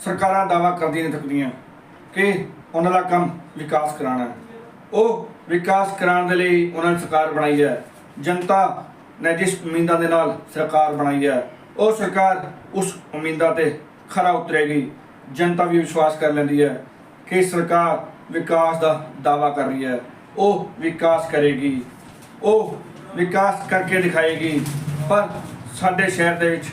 ਸਰਕਾਰਾਂ ਦਾਵਾ ਕਰਦੀਆਂ ਨੇ ਥੱਕਦੀਆਂ ਕਿ ਉਹਨਾਂ ਦਾ ਕੰਮ ਵਿਕਾਸ ਕਰਾਉਣਾ ਹੈ। ਉਹ ਵਿਕਾਸ ਕਰਾਉਣ ਦੇ ਲਈ ਉਹਨਾਂ ਨੇ ਸਰਕਾਰ ਬਣਾਈ ਹੈ। ਜਨਤਾ ਨੇ ਜਿਸ ਉਮੀਦਾਂ ਦੇ ਨਾਲ ਸਰਕਾਰ ਬਣਾਈ ਹੈ, ਉਹ ਸਰਕਾਰ ਉਸ ਉਮੀਦਾਂ ਤੇ ਖਰਾ ਉਤਰੇਗੀ। ਜਨਤਾ ਵੀ ਵਿਸ਼ਵਾਸ ਕਰ ਲੈਂਦੀ ਹੈ ਕਿ ਸਰਕਾਰ ਵਿਕਾਸ ਦਾ ਦਾਵਾ ਕਰ ਰਹੀ ਹੈ। ਉਹ ਵਿਕਾਸ ਕਰੇਗੀ। ਉਹ ਵਿਕਾਸ ਕਰਕੇ ਦਿਖਾਏਗੀ। ਪਰ ਸਾਡੇ ਸ਼ਹਿਰ ਦੇ ਵਿੱਚ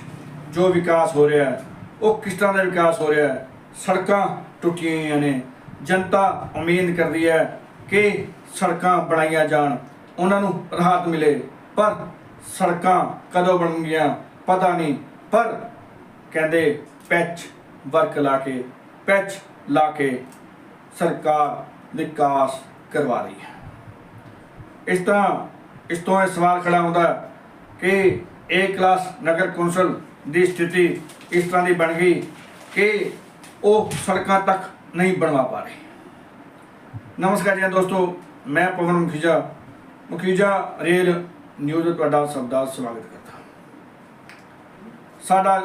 ਜੋ ਵਿਕਾਸ ਹੋ ਰਿਹਾ ਹੈ ਉਹ ਕਿਸ ਤਰ੍ਹਾਂ ਦਾ ਵਿਕਾਸ ਹੋ ਰਿਹਾ ਹੈ? ਸੜਕਾਂ ਟੁੱਟੀਆਂ ਹੋਈਆਂ ਨੇ। ਜਨਤਾ ਉਮੀਦ ਕਰਦੀ ਹੈ ਕਿ ਸੜਕਾਂ ਬਣਾਈਆਂ ਜਾਣ, ਉਹਨਾਂ ਨੂੰ ਰਾਹਤ ਮਿਲੇ। ਪਰ ਸੜਕਾਂ ਕਦੋਂ ਬਣਨਗੀਆਂ ਪਤਾ ਨਹੀਂ, ਪਰ ਕਹਿੰਦੇ ਪੈਚ ਵਰਕ ਲਾ ਕੇ, ਪੈਚ ਲਾ ਕੇ ਸਰਕਾਰ ਵਿਕਾਸ ਕਰਵਾ ਰਹੀ ਹੈ। ਇਸ ਤਰ੍ਹਾਂ ਇਸ ਤੋਂ ਇਹ ਸਵਾਲ ਖੜਾ ਹੁੰਦਾ ਹੈ ਕਿ ਏ ਕਲਾਸ ਨਗਰ ਕੌਂਸਲ ਦੀ ਸਥਿਤੀ ਇਸ ਤਰ੍ਹਾਂ ਦੀ ਬਣ ਗਈ ਕਿ ਉਹ ਸੜਕਾਂ ਤੱਕ ਨਹੀਂ ਬਣਵਾ ਪਾ ਰਹੇ। ਨਮਸਕਾਰ ਜੀ ਦੋਸਤੋ, ਮੈਂ ਪਵਨ ਮੁਖੀਜਾ ਮੁਖੀਜਾ ਰੇਲ ਨਿਊਜ਼ ਤੁਹਾਡਾ ਸਭ ਦਾ ਸਵਾਗਤ ਕਰਦਾ ਸਾਡਾ,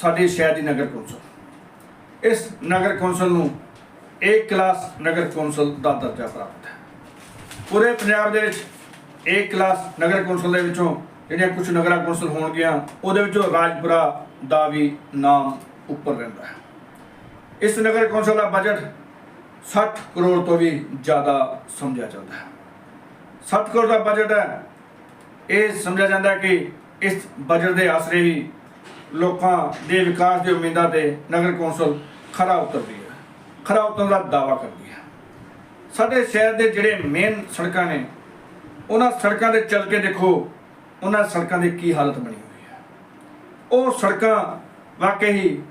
ਸਾਡੇ ਸ਼ਹਿਰ ਦੀ ਨਗਰ ਕੌਂਸਲ। ਇਸ ਨਗਰ ਕੌਂਸਲ ਨੂੰ ਏ ਕਲਾਸ ਨਗਰ ਕੌਂਸਲ ਦਾ ਦਰਜਾ ਪ੍ਰਾਪਤ ਹੈ। ਪੂਰੇ ਪੰਜਾਬ ਦੇ ਵਿੱਚ ਏ ਕਲਾਸ ਨਗਰ ਕੌਂਸਲ ਦੇ ਵਿੱਚੋਂ ਜਿਹੜੀਆਂ ਕੁਝ ਨਗਰਾ ਕੌਂਸਲ ਹੋਣਗੀਆਂ ਉਹਦੇ ਵਿੱਚੋਂ ਰਾਜਪੁਰਾ ਦਾ ਵੀ ਨਾਮ ਉੱਪਰ ਰਹਿੰਦਾ ਹੈ। ਇਸ ਨਗਰ ਕੌਂਸਲ ਦਾ ਬਜਟ 60 ਕਰੋੜ ਤੋਂ ਵੀ ਜ਼ਿਆਦਾ ਸਮਝਿਆ ਜਾਂਦਾ ਹੈ। 60 ਕਰੋੜ ਦਾ ਬਜਟ ਹੈ, ਇਹ ਸਮਝਿਆ ਜਾਂਦਾ ਕਿ ਇਸ ਬਜਟ ਦੇ ਆਸਰੇ ਹੀ ਲੋਕਾਂ ਦੇ ਵਿਕਾਸ ਦੀ ਉਮੀਦਾਂ ਤੇ ਨਗਰ ਕੌਂਸਲ ਖਰਾ ਉਤਰਦੀ ਹੈ, ਖਰਾ ਉਤਰਨ ਦਾ ਦਾਵਾ ਕਰਦੀ ਹੈ। ਸਾਡੇ ਸ਼ਹਿਰ ਦੇ ਜਿਹੜੇ ਮੇਨ ਸੜਕਾਂ ਨੇ, ਉਹਨਾਂ ਸੜਕਾਂ ਦੇ ਚੱਲ ਕੇ ਦੇਖੋ ਉਹਨਾਂ ਸੜਕਾਂ ਦੀ ਕੀ ਹਾਲਤ ਬਣੀ ਹੋਈ ਹੈ। ਉਹ ਸੜਕਾਂ ਵਾਕਈ ਹੀ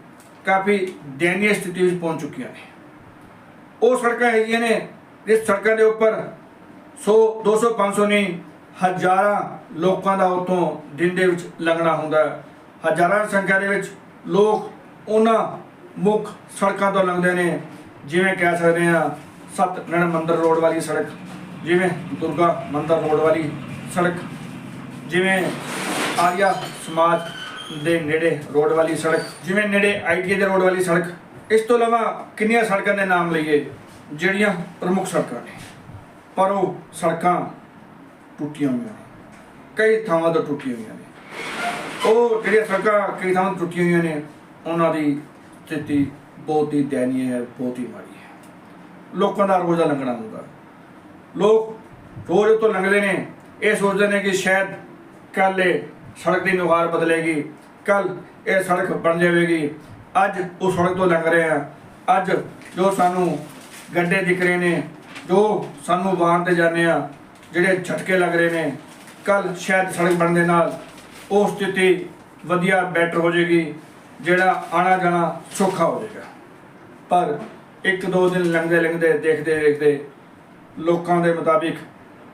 ਕਾਫੀ ਦਇਨੀय ਸਥਿਤੀ ਵਿੱਚ ਪਹੁੰਚ ਚੁੱਕੀਆਂ ਨੇ। ਉਹ ਸੜਕਾਂ ਹੈਗੀਆਂ ਨੇ, ਜਿਸ ਸੜਕਾਂ ਦੇ ਉੱਪਰ 100 200 500 ਨਹੀਂ, ਹਜ਼ਾਰਾਂ ਲੋਕਾਂ ਦਾ ਉਤੋਂ ਦਿਨ ਦੇ ਵਿੱਚ ਲੰਘਣਾ ਹੁੰਦਾ ਹਜ਼ਾਰਾਂ ਸੰਖਿਆ ਦੇ ਵਿੱਚ ਲੋਕ ਉਹਨਾਂ ਮੁੱਖ ਸੜਕਾਂ ਤੋਂ ਲੰਘਦੇ ਨੇ, ਜਿਵੇਂ ਕਹਿ ਸਕਦੇ ਆ ਸਤਨੜ ਮੰਦਰ ਰੋਡ ਵਾਲੀ ਸੜਕ, ਜਿਵੇਂ ਦੁਰਗਾ ਮੰਦਰ ਰੋਡ ਵਾਲੀ ਸੜਕ। ਜਿਵੇਂ ਆਰੀਆ ਸਮਾਜ ਦੇ ਨੇੜੇ ਰੋਡ ਵਾਲੀ ਸੜਕ, ਜਿਵੇਂ ਨੇੜੇ ਆਈਟੀਆਈ ਦੇ ਰੋਡ ਵਾਲੀ ਸੜਕ, ਇਸ ਤੋਂ ਇਲਾਵਾ ਕਿੰਨੀਆਂ ਸੜਕਾਂ ਦੇ ਨਾਮ ਲਈਏ, ਜਿਹੜੀਆਂ ਪ੍ਰਮੁੱਖ ਸੜਕਾਂ ਨੇ। ਪਰ ਉਹ ਸੜਕਾਂ ਟੁੱਟੀਆਂ ਹੋਈਆਂ ਨੇ, ਕਈ ਥਾਵਾਂ ਤੋਂ ਟੁੱਟੀਆਂ ਹੋਈਆਂ ਨੇ। ਉਹ ਜਿਹੜੀਆਂ ਸੜਕਾਂ ਕਈ ਥਾਵਾਂ ਤੋਂ ਟੁੱਟੀਆਂ ਹੋਈਆਂ ਨੇ, ਉਹਨਾਂ ਦੀ ਸਥਿਤੀ ਬਹੁਤ ਹੀ ਦਇਨੀय ਹੈ, ਬਹੁਤ ਹੀ ਮਾੜੀ ਹੈ। ਲੋਕਾਂ ਦਾ ਰੋਜ਼ਾ ਲੰਘਣਾ ਹੁੰਦਾ। ਲੋਕ ਰੋਜ਼ ਤੋਂ ਲੰਘਦੇ ਨੇ, ਇਹ ਸੋਚਦੇ ਨੇ ਕਿ ਸ਼ਾਇਦ ਕੱਲ ਇਹ ਸੜਕ ਦੀ ਨੁਹਾਰ ਬਦਲੇਗੀ, ਕੱਲ ਇਹ ਸੜਕ ਬਣ ਜਾਵੇਗੀ। ਅੱਜ ਉਹ ਸੜਕ ਤੋਂ ਲੰਘ ਰਹੇ। ਆ ਅੱਜ ਜੋ ਸਾਨੂੰ ਗੱਡੇ ਦਿਖ ਰਹੇ ਨੇ, ਜੋ ਸਾਨੂੰ ਵਾਹਨ ਤੇ ਜਾਂਦੇ ਆ, ਜਿਹੜੇ ਝਟਕੇ ਲੱਗ ਰਹੇ ਨੇ, ਕੱਲ ਸ਼ਾਇਦ ਸੜਕ ਬਣਨ ਦੇ ਨਾਲ ਉਹ ਸਥਿਤੀ ਵਧੀਆ ਬੈਟਰ ਹੋ ਜਾਏਗੀ, ਜਿਹੜਾ ਆਣਾ ਜਾਣਾ ਸੌਖਾ ਹੋ ਜਾਏਗਾ। ਪਰ ਇੱਕ ਦੋ ਦਿਨ ਲੰਘਦੇ ਲੰਘਦੇ, ਦੇਖਦੇ ਦੇਖਦੇ ਲੋਕਾਂ ਦੇ ਮੁਤਾਬਿਕ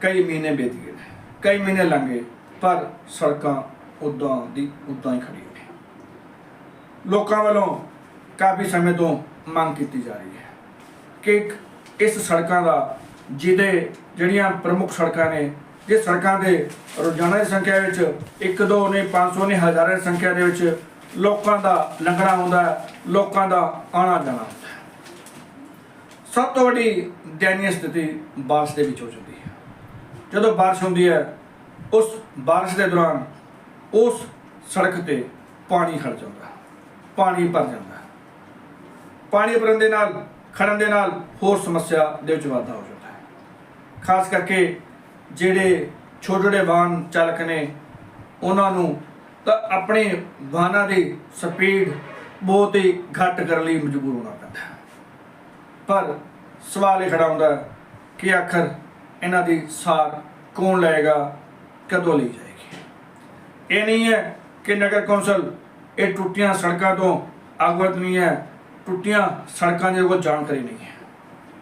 ਕਈ ਮਹੀਨੇ ਬੀਤ ਗਏ ਨੇ, ਕਈ ਮਹੀਨੇ ਲੰਘੇ ਪਰ ਸੜਕਾਂ ਉਦਾਂ ਦੀ ਉਦਾਂ ਹੀ ਖੜੀਆਂ ਨੇ। ਲੋਕਾਂ ਵੱਲੋਂ ਕਾਫੀ ਸਮੇਂ ਤੋਂ ਮੰਗ ਕੀਤੀ ਜਾ ਰਹੀ ਹੈ ਕਿ ਇਸ ਸੜਕਾਂ ਦਾ ਜਿਹਦੇ ਜਿਹੜੀਆਂ ਪ੍ਰਮੁੱਖ ਸੜਕਾਂ ਨੇ, ਜੇ ਸੜਕਾਂ ਦੇ ਰੋਜ਼ਾਨਾ ਦੀ ਸੰਖਿਆ ਵਿੱਚ ਇੱਕ, ਦੋ ਨੇ 500 ਨੇ ਹਜ਼ਾਰਾਂ ਦੀ ਸੰਖਿਆ ਦੇ ਵਿੱਚ ਲੋਕਾਂ ਦਾ ਲੰਘਣਾ ਹੁੰਦਾ ਲੋਕਾਂ ਦਾ ਆਣਾ ਜਾਣਾ ਹੁੰਦਾ ਸਭ ਤੋਂ ਵੱਡੀ ਦਇਨੀय ਸਥਿਤੀ ਬਾਰਿਸ਼ ਦੇ ਵਿੱਚ ਹੋ ਜਾਂਦੀ ਹੈ। ਜਦੋਂ ਬਾਰਿਸ਼ ਹੁੰਦੀ ਹੈ ਉਸ ਬਾਰਿਸ਼ ਦੇ ਦੌਰਾਨ ਉਸ ਸੜਕ ਤੇ ਪਾਣੀ ਖੜ ਜਾਂਦਾ ਪਾਣੀ ਭਰ ਜਾਂਦਾ ਪਾਣੀ ਭਰਨ ਦੇ ਨਾਲ ਖੜਨ ਦੇ ਨਾਲ ਹੋਰ ਸਮੱਸਿਆ ਦੇ ਵਿੱਚ ਵਾਧਾ ਹੋ ਜਾਂਦਾ ਹੈ। ਖਾਸ ਕਰਕੇ ਜਿਹੜੇ ਛੋਟੇ ਛੋਟੇ ਵਾਹਨ ਚਾਲਕ ਨੇ, ਉਹਨਾਂ ਨੂੰ ਤਾਂ ਆਪਣੇ ਵਾਹਨਾਂ ਦੀ ਸਪੀਡ ਬਹੁਤ ਹੀ ਘੱਟ ਕਰਨ ਲਈ ਮਜਬੂਰ ਹੋਣਾ ਪੈਂਦਾ ਪਰ ਸਵਾਲ ਇਹ ਖੜਾ ਹੁੰਦਾ ਕਿ ਆਖਰ ਇਹਨਾਂ ਦੀ ਸਾਰ ਕੌਣ ਲਏਗਾ? ਕਦੋਂ ਲਈ ਜਾਏਗੀ? ਇਹ ਨਹੀਂ ਹੈ ਕਿ ਨਗਰ ਕੌਂਸਲ ਇਹ ਟੁੱਟੀਆਂ ਸੜਕਾਂ ਤੋਂ ਅਵਗਤ ਨਹੀਂ ਹੈ। ਟੁੱਟੀਆਂ ਸੜਕਾਂ ਦੇ ਕੋਲ ਜਾਣਕਾਰੀ ਨਹੀਂ ਹੈ।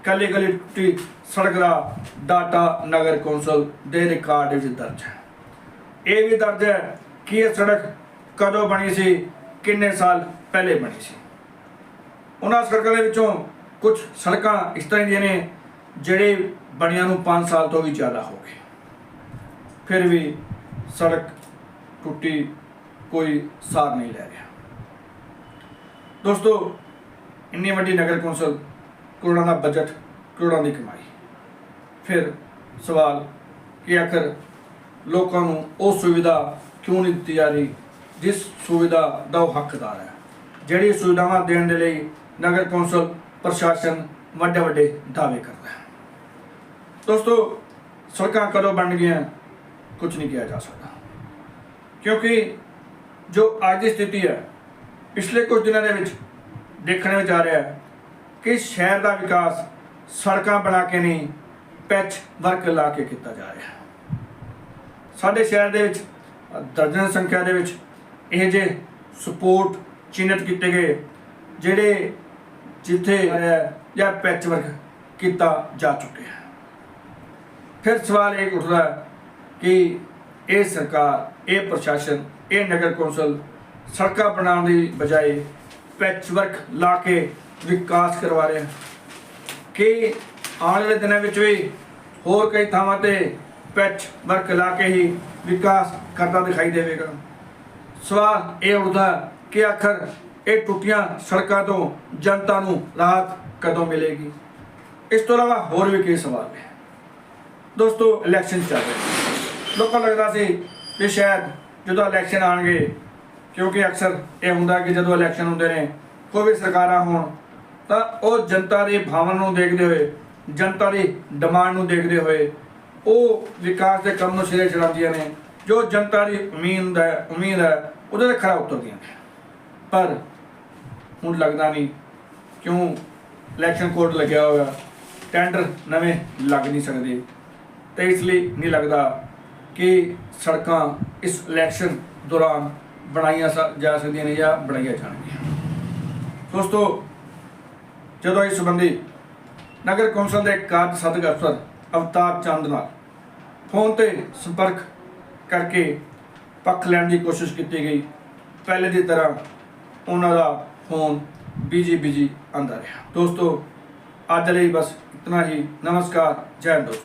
ਕੱਲੀ ਕੱਲੀ ਟੁੱਟੀ ਸੜਕ ਦਾ ਡਾਟਾ ਨਗਰ ਕੌਂਸਲ ਦੇ ਰਿਕਾਰਡ ਵਿੱਚ ਦਰਜ ਹੈ। ਇਹ ਵੀ ਦਰਜ ਹੈ ਕਿ ਇਹ ਸੜਕ ਕਦੋਂ ਬਣੀ ਸੀ, ਕਿੰਨੇ ਸਾਲ ਪਹਿਲੇ ਬਣੀ ਸੀ। ਉਹਨਾਂ ਸੜਕਾਂ ਦੇ ਵਿੱਚੋਂ ਕੁਝ ਸੜਕਾਂ ਇਸ ਤਰ੍ਹਾਂ ਦੀਆਂ ਨੇ ਜਿਹੜੇ ਬਣਿਆਂ ਨੂੰ 5 ਸਾਲ ਤੋਂ ਵੀ ਜ਼ਿਆਦਾ ਹੋ ਗਏ। ਫਿਰ ਵੀ ਸੜਕ ਟੁੱਟੀ, ਕੋਈ ਸਾਰ ਨਹੀਂ ਲੈ ਰਿਹਾ। ਦੋਸਤੋ, ਇੰਨੀ ਵੱਡੀ ਨਗਰ ਕੌਂਸਲ ਕਰੋੜਾਂ ਦਾ ਬਜਟ ਕਰੋੜਾਂ ਦੀ ਕਮਾਈ। ਫਿਰ ਸਵਾਲ ਕਿ ਆਖਰ ਲੋਕਾਂ ਨੂੰ ਉਹ ਸੁਵਿਧਾ ਕਿਉਂ ਨਹੀਂ ਦਿੱਤੀ ਜਾ ਰਹੀ, ਜਿਸ ਸੁਵਿਧਾ ਦਾ ਉਹ ਹੱਕਦਾਰ ਹੈ, ਜਿਹੜੀ ਸੁਵਿਧਾਵਾਂ ਦੇਣ ਦੇ ਲਈ ਨਗਰ ਕੌਂਸਲ, ਪ੍ਰਸ਼ਾਸਨ ਵੱਡੇ ਵੱਡੇ ਦਾਅਵੇ ਕਰਦਾ ਹੈ। ਦੋਸਤੋ, ਸੜਕਾਂ ਕਦੋਂ ਬਣ ਗਈਆਂ ਕੁਝ ਨਹੀਂ ਕਿਹਾ ਜਾ ਸਕਦਾ। ਕਿਉਂਕਿ ਜੋ ਅੱਜ ਦੀ ਸਥਿਤੀ ਹੈ, ਪਿਛਲੇ ਕੁਝ ਦਿਨਾਂ ਦੇ ਵਿੱਚ ਦੇਖਣ ਵਿੱਚ ਆ ਰਿਹਾ ਹੈ ਕਿ ਸ਼ਹਿਰ ਦਾ ਵਿਕਾਸ ਸੜਕਾਂ ਬਣਾ ਕੇ ਨਹੀਂ, ਪੈਚ ਵਰਕ ਲਾ ਕੇ ਕੀਤਾ ਜਾ ਰਿਹਾ ਹੈ। ਸਾਡੇ ਸ਼ਹਿਰ ਦੇ ਵਿੱਚ, ਦਰਜਨ ਸੰਖਿਆ ਦੇ ਵਿੱਚ ਇਹ ਜੇ ਸਪੋਰਟ ਚਿੰਨ੍ਹਿਤ ਕੀਤੇ ਗਏ, ਜਿਹੜੇ ਜਿੱਥੇ ਜਾਂ ਪੈਚ ਵਰਕ ਕੀਤਾ ਜਾ ਚੁੱਕਿਆ ਹੈ। ਫਿਰ ਸਵਾਲ ਇਹ ਉੱਠਦਾ ਕਿ ਇਹ ਸਰਕਾਰ, ਇਹ ਪ੍ਰਸ਼ਾਸਨ, ਇਹ ਨਗਰ ਕੌਂਸਲ ਸੜਕਾਂ ਬਣਾਉਣ ਦੀ ਬਜਾਏ ਪੈਚ ਵਰਕ ਲਾ ਕੇ ਵਿਕਾਸ ਕਰਵਾ ਰਿਹਾ ਹੈ ਕਿ ਆਉਣ ਵਾਲੇ ਦਿਨਾਂ ਵਿੱਚ ਵੀ ਹੋਰ ਕਈ ਥਾਵਾਂ ਤੇ ਪੈਚ ਵਰਕ ਲਾ ਕੇ ਹੀ ਵਿਕਾਸ ਕਰਦਾ ਦਿਖਾਈ ਦੇਵੇਗਾ। ਸਵਾਲ ਇਹ ਉੱਠਦਾ ਕਿ ਆਖਰ ਇਹ ਟੁੱਟੀਆਂ ਸੜਕਾਂ ਤੋਂ ਜਨਤਾ ਨੂੰ ਰਾਹਤ ਕਦੋਂ ਮਿਲੇਗੀ? ਇਸ ਤੋਂ ਇਲਾਵਾ ਹੋਰ ਵੀ ਕਈ ਸਵਾਲ ਨੇ। ਦੋਸਤੋ ਇਲੈਕਸ਼ਨ ਚੱਲ ਰਹੇ ਲੋਕਾਂ ਨੂੰ ਲੱਗਦਾ ਸੀ ਵੀ ਸ਼ਾਇਦ ਜਦੋਂ ਇਲੈਕਸ਼ਨ ਆਣਗੇ ਕਿਉਂਕਿ ਅਕਸਰ ਇਹ ਹੁੰਦਾ ਕਿ ਜਦੋਂ ਇਲੈਕਸ਼ਨ ਹੁੰਦੇ ਨੇ, ਕੋਈ ਵੀ ਸਰਕਾਰਾਂ ਹੋਣ, ਤਾਂ ਉਹ ਜਨਤਾ ਦੀ ਭਾਵਨਾ ਨੂੰ ਦੇਖਦੇ ਹੋਏ, ਜਨਤਾ ਦੀ ਡਿਮਾਂਡ ਨੂੰ ਦੇਖਦੇ ਹੋਏ, ਉਹ ਵਿਕਾਸ ਦੇ ਕੰਮ ਨੂੰ ਸਿਰੇ ਚੜਾਉਂਦੀਆਂ ਨੇ, ਜੋ ਜਨਤਾ ਦੀ ਉਮੀਦ ਹੈ ਉਮੀਦ ਹੈ, ਉਹਦੇ ਤੇ ਖਰਾ ਉਤਰਦੀਆਂ ਪਰ ਹੁਣ ਲੱਗਦਾ ਨਹੀਂ ਕਿਉਂ ਇਲੈਕਸ਼ਨ ਕੋਡ ਲੱਗਿਆ ਹੋਇਆ ਟੈਂਡਰ ਨਵੇਂ ਲੱਗ ਨਹੀਂ ਸਕਦੇ, ਤੇ ਇਸ ਲਈ ਨਹੀਂ ਲੱਗਦਾ ਕਿ ਸੜਕਾਂ ਇਸ ਇਲੈਕਸ਼ਨ ਦੌਰਾਨ ਬਣਾਈਆਂ ਸ- ਜਾ ਸਕਦੀਆਂ ਨੇ ਜਾਂ ਬਣਾਈਆਂ ਜਾਣਗੀਆਂ। ਦੋਸਤੋ, ਜਦੋਂ ਇਸ ਸੰਬੰਧੀ ਨਗਰ ਕੌਂਸਲ ਦੇ ਕਾਰਜ ਸਦਕ ਅਫਸਰ ਅਵਤਾਰ ਚੰਦ ਨਾਲ ਫੋਨ ਤੇ ਸੰਪਰਕ ਕਰਕੇ ਪੱਖ ਲੈਣ ਦੀ ਕੋਸ਼ਿਸ਼ ਕੀਤੀ ਗਈ, ਪਹਿਲੇ ਦੀ ਤਰ੍ਹਾਂ ਉਹਨਾਂ ਦਾ ਫੋਨ ਬਿਜ਼ੀ ਬਿਜ਼ੀ ਆਂਦਾ ਰਿਹਾ। ਦੋਸਤੋ, ਅੱਜ ਲਈ ਬਸ ਇਤਨਾ ਹੀ। ਨਮਸਕਾਰ, ਜੈ ਹਿੰਦ ਦੋਸਤੋ।